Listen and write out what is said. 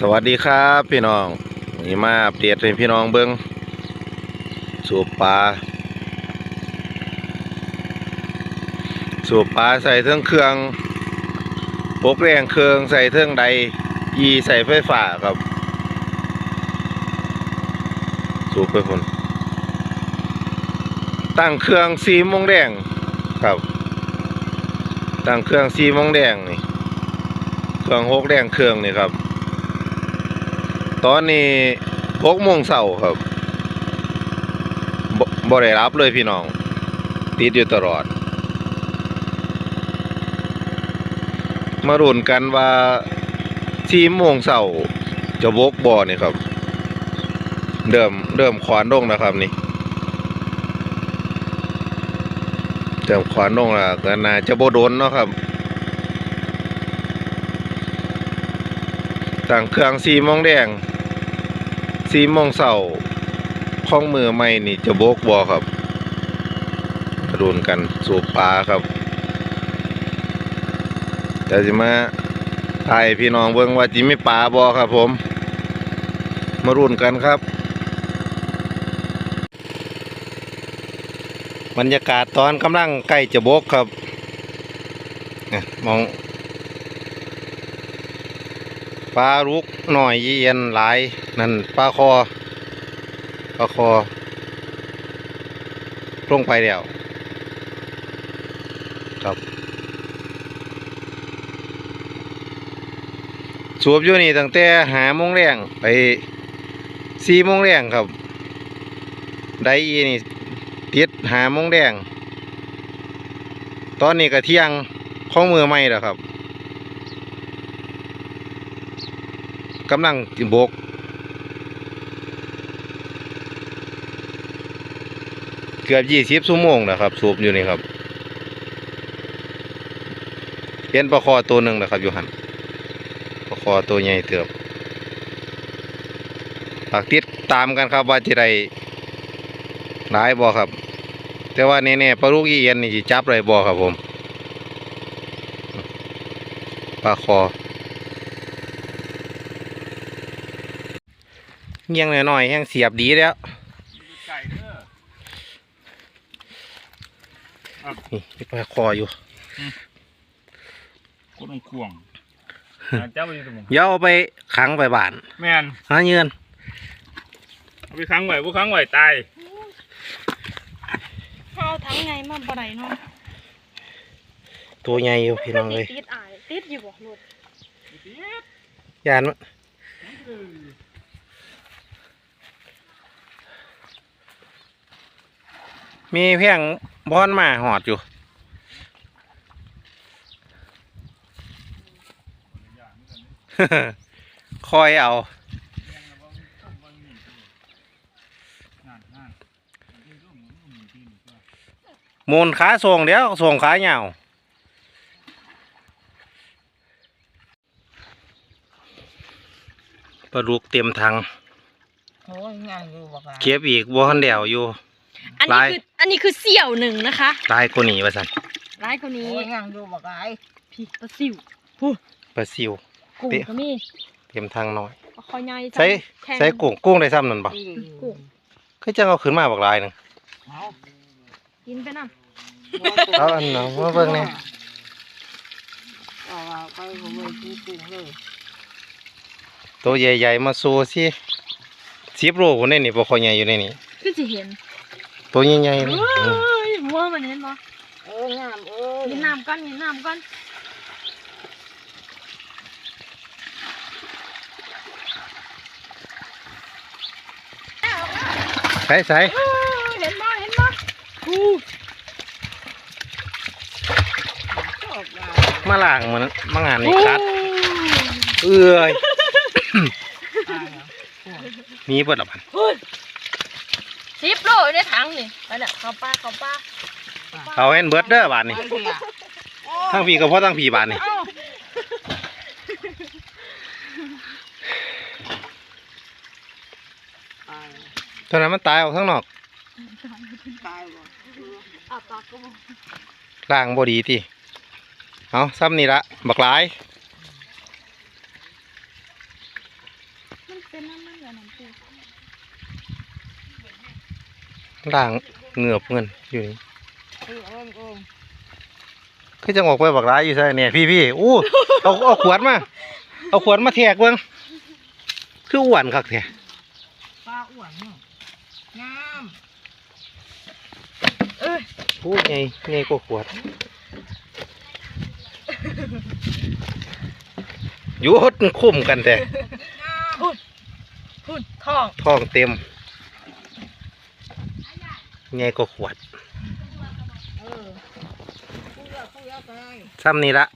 สวัสดีครับพี่น้องนี่มาอัปเดให้พี่น้องเบิ้งสูบปลาสูบปลาใส่เครื่องเครื่องปกแรงเครื่องใส่เครื่องใดยีใส่ไฟฟ้าครับ สูบไปคนตั้งเครื่องสีมงแดงครับ ตั้งเครื่องสีมงแดงนี่เครื่องหกแดงเครื่องนี่ครับ ตอนนี้หกโมงเช้าครับบ่ได้รับเลยพี่น้อง ติดอยู่ตลอด มารุนกันว่าสี่โมงเช้าจะบกบ่อนี่ครับ เดิมเดิมขวานลงนะครับนี่เดิมขวานลงแล้วก็น่าจะบ่โดนเนาะครับ ต่างเครื่องสีโมงแดงสีโมงเสาข้องมือไม่นี่จะโบกบอครับมารุนกันสูบปลาครับแต่จะมาถ่ายพี่น้องเบิ่งว่าจิมีปลาบอครับผม มารุนกันครับ บรรยากาศตอนกำลังใกล้จะโบกครับเนี่ยมอง ปลาลุกหน่อยเย็นหลายนั่นปลาคอปลาคอลงไปแล้วครับสูบอยู่นี่ตั้งแต่หาโมงแรงไปสี่โมงแรงครับได้อีนี่ติดหาโมงแดงตอนนี้ก็เที่ยงข้องมือไม่แล้วครับ กำลังจิบกเกือบยี่สิบชั่วโมงนะครับ สูบอยู่นี่ครับเห็นปลาคอตัวหนึ่งนะครับอยู่หันปลาคอตัวใหญ่เติบฝากติดตามกันครับว่าจะได้หลายบ่ครับ แต่ว่าแน่ๆปลาลูกอีเอียนนี่สิจับไรบ่ครับผมปลาคอ เงียงหน่อยๆแห้งเสียบดีแล้วไก่เด้อนี่มีปลาคออยู่ก็ต้องควงเจ้าไปสมองเดี๋ยวเอาไปขังไปบ้าน แม่นหาเงินเอาไปค้างไว้บ่ค้างไว้ตายข้าวทั้งไงมาบ่ได้เนาะตัวใหญ่อยู่พี่น้องเลยติดอายติดอยู่บ่รถยานมั มีเพียงบอนมาหอดอยู่คอยเอานั่นนั่นมูลขาส่งเดี๋ยวส่งขาเหยาวปลาดุกเต็มถังโอ้ยงานอยู่บอกว่าเก็บอีกบ่ทันเดียวอยู่ อันลานี้ยคืออั นนี้คือเสี่ยวหนึ่งนะคะลายกว่านี้ว่าซั่นร้ายคนนี้โอ้ยงานอยู่บอกว่าไอ้พี่ปลาซิวปลาซิว กุ้งเป๊ะก็มีเต็มถังน้อย ปลาคอใหญ่ใส่ใส่กุ้งกุ้งได้ซ้ำนั่นบ่กุ้งคือจังเอาขึ้นมาบักลายหนึงเอากินไปน้เอาอันนั้นมาเบิ่งแหน่เอาว่าไปผมเลยกินกุ้งเลยตัวใหญ่ๆมาสู้สิ10โลพุ่นนี่นี่บ่ค่อยใหญ่อยู่ในนี่ำคือสิเห็น ตัวใหญ่ๆเลยเฮ้อืมยมัวมันเห็นบ่เอองามเอ้ยกินน้ำก่อนกินน้ำก่อนใส่ใส่เฮ้ยเห็นบ่เห็นบ่กูชอบงานมาล้างมันมางานนี่กัดเอ้ยตายแล้วมีเบิดละพัน สิบโลอยู่ในถังนี่ไปน่ะเข้าป้าเข้าป้าเอาเห็นเบิดเด้อบาดนี่ไปเถอะทั้งพี่ก็พอทั้งพี่บาดนี่ตายตอนนั้นมันตายออกข้างนอกตายบ่อะปากก็บ่ล้างบ่ดีติเอาซ้ำนี่ละบักหลาย เป็นน้ำมันกับน้ำปู ล่างเหงือบเงินอยู่นี่เออเออเออคือจังออกไปบักร้ายอยู่ใช่เนี่ยพี่พี่ๆอู้เอาเอาขวดมาเอาขวดมาแทกเบิ่งคืออ้วนคักแท้ปลาอ้วนเนาะงามเอ้ยอู้ใหญ่ใหญ่กว่าขวดอยุดคุ้มกันแต่พุ่นท้องท้องเต็ม ใหญ่กว่าขวดเออพูดแล้วพูดแล้วไปซ้ำนี่ละ